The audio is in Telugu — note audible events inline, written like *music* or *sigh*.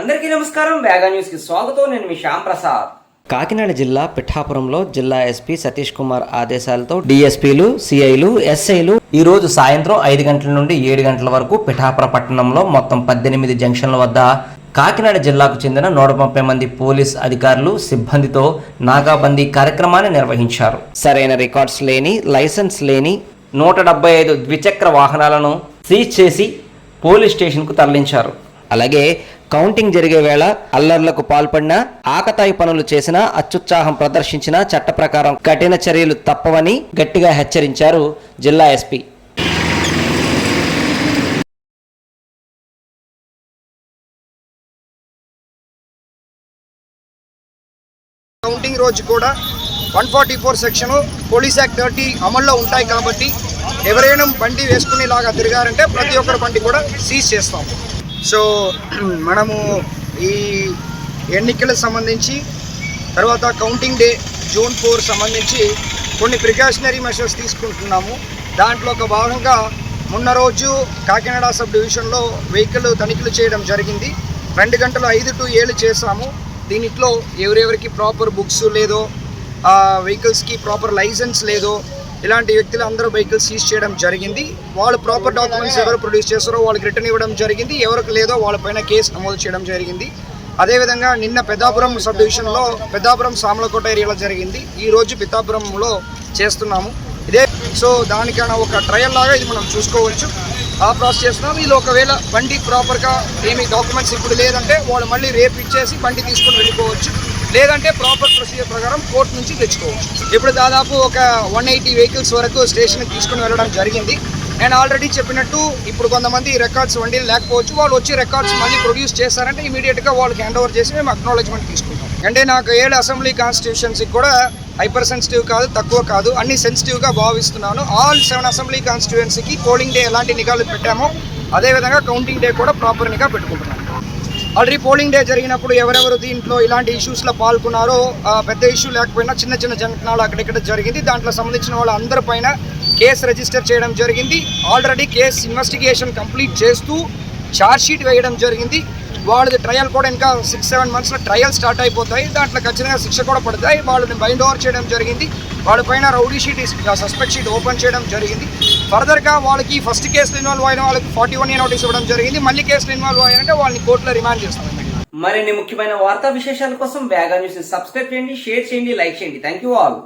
అందరికీ నమస్కారం. వేగా న్యూస్కి స్వాగతం. నేను మీ శ్యామ్ ప్రసాద్. కాకినాడ జిల్లా పిఠాపురంలో జిల్లా ఎస్పీ సతీష్ కుమార్ ఆదేశాలతో డిఎస్పీలు సిఐలు ఎస్ఐలు ఈ రోజు సాయంత్రం ఐదు గంటల నుండి ఏడు గంటల వరకు పిఠాపుర పట్టణంలో మొత్తం పద్దెనిమిది జంక్షన్ల వద్ద కాకినాడ జిల్లాకు చెందిన నూట ముప్పై మంది పోలీస్ అధికారులు సిబ్బందితో నాగాబందీ కార్యక్రమాన్ని నిర్వహించారు. సరైన రికార్డ్స్ లేని లైసెన్స్ లేని నూట డెబ్బై ఐదు ద్విచక్ర వాహనాలను సీజ్ చేసి పోలీస్ స్టేషన్కు తరలించారు. అలాగే కౌంటింగ్ జరిగే వేళ అల్లర్లకు పాల్పడిన ఆకతాయి పనులు చేసిన అత్యుత్సాహం ప్రదర్శించిన చట్ట ప్రకారం కఠిన చర్యలు తప్పవని గట్టిగా హెచ్చరించారు జిల్లా ఎస్పీ. కౌంటింగ్ రోజు కూడా one forty four section police act thirty అమల్లో ఉంటాయి కాబట్టి ఎవరైనా బండి వేసుకునేలాగా తిరిగారంటే ప్రతి ఒక్కరి బండి కూడా సీజ్ చేస్తాము. సో *clears throat* మనము ఈ ఎన్నికలకు సంబంధించి తర్వాత కౌంటింగ్ డే జూన్ ఫోర్ సంబంధించి కొన్ని ప్రికాషనరీ మెషర్స్ తీసుకుంటున్నాము. దాంట్లో ఒక భాగంగా మొన్న రోజు కాకినాడ సబ్ డివిజన్లో వెహికల్ తనిఖీలు చేయడం జరిగింది. రెండు గంటలు ఐదు టు ఏళ్ళు చేసాము దీనిట్లో ఎవరెవరికి ప్రాపర్ బుక్స్ లేదో వెహికల్స్కి ప్రాపర్ లైసెన్స్ లేదో ఇలాంటి వ్యక్తులు అందరూ బైకులు సీజ్ చేయడం జరిగింది. వాళ్ళు ప్రాపర్ డాక్యుమెంట్స్ ఎవరు ప్రొడ్యూస్ చేస్తారో వాళ్ళకి రిటర్న్ ఇవ్వడం జరిగింది. ఎవరికి లేదో వాళ్ళపైన కేసు నమోదు చేయడం జరిగింది. అదేవిధంగా నిన్న పెద్దాపురం సబ్ డివిజన్లో పెద్దాపురం సామలకోట ఏరియాలో జరిగింది. ఈరోజు పితాపురంలో చేస్తున్నాము. ఇదే సో దానికైనా ఒక ట్రయల్ లాగా ఇది మనం చూసుకోవచ్చు. ఆ ప్రాసెస్ చేస్తున్నాం వీళ్ళు ఒకవేళ బండి ప్రాపర్గా ఏమి డాక్యుమెంట్స్ ఇప్పుడు లేదంటే వాళ్ళు మళ్ళీ రేపు ఇచ్చేసి బండి తీసుకొని వెళ్ళిపోవచ్చు. లేదంటే ప్రాపర్ ప్రొసీజర్ ప్రకారం కోర్టు నుంచి తెచ్చుకోవచ్చు. ఇప్పుడు దాదాపు ఒక వన్ ఎయిటీ వెహికల్స్ వరకు స్టేషన్కి తీసుకుని వెళ్ళడం జరిగింది. నేను ఆల్రెడీ చెప్పినట్టు ఇప్పుడు కొంతమంది రికార్డ్స్ వండి లేకపోవచ్చు వాళ్ళు వచ్చి రికార్డ్స్ మళ్ళీ ప్రొడ్యూస్ చేస్తారంటే ఇమీడియట్గా వాళ్ళకి హ్యాండ్ ఓవర్ చేసి మేము అక్నాలజ్మెంట్ తీసుకుంటాం. అంటే నాకు ఏడు అసెంబ్లీ కాన్స్టిట్యూషన్స్కి కూడా హైపర్ సెన్సిటివ్ కాదు తక్కువ కాదు అన్ని సెన్సిటివ్గా భావిస్తున్నాను. ఆల్ సెవెన్ అసెంబ్లీ కాన్స్టిట్యుయెన్సీకి పోలింగ్ డే ఎలాంటి నిఘాలు పెట్టామో అదేవిధంగా కౌంటింగ్ డే కూడా ప్రాపర్ నిఘా పెట్టుకుంటున్నాను ఆల్రెడీ పోలింగ్ డే జరిగినప్పుడు ఎవరెవరు దీంట్లో ఇలాంటి ఇష్యూస్లో పాల్గొన్నారో పెద్ద ఇష్యూ లేకపోయినా చిన్న చిన్న జంకనాలు అక్కడిక్కడ జరిగింది. దాంట్లో సంబంధించిన వాళ్ళందరి పైన కేసు రిజిస్టర్ చేయడం జరిగింది. ఆల్రెడీ కేసు ఇన్వెస్టిగేషన్ కంప్లీట్ చేస్తూ ఛార్జ్ షీట్ వేయడం జరిగింది. వాళ్ళది ట్రయల్ కూడా ఇంకా సిక్స్ సెవెన్ మంత్స్లో ట్రయల్ స్టార్ట్ అయిపోతాయి. దాంట్లో ఖచ్చితంగా శిక్ష కూడా పడతాయి. వాళ్ళని బైండ్ ఓవర్ చేయడం జరిగింది. వాళ్ళపైన rowdy sheet suspect sheet open చేయడం జరిగింది. ఫర్దర్గా వాళ్ళకి ఫస్ట్ కేసులో ఇన్వాల్వ్ అయిన వాళ్ళకి ఫార్టీ వన్ ఏ నోటీస్ ఇవ్వడం జరిగింది. మళ్ళీ కేసులో ఇన్వాల్వ్ అయ్యారంటే వాళ్ళని కోర్టులో రిమాండ్ చేస్తాం. మరిన్ని ముఖ్యమైన వార్తా విశేషాల కోసం వేగా న్యూస్ సబ్స్క్రైబ్ చేయండి షేర్ చేయండి లైక్ చేయండి. Thank you all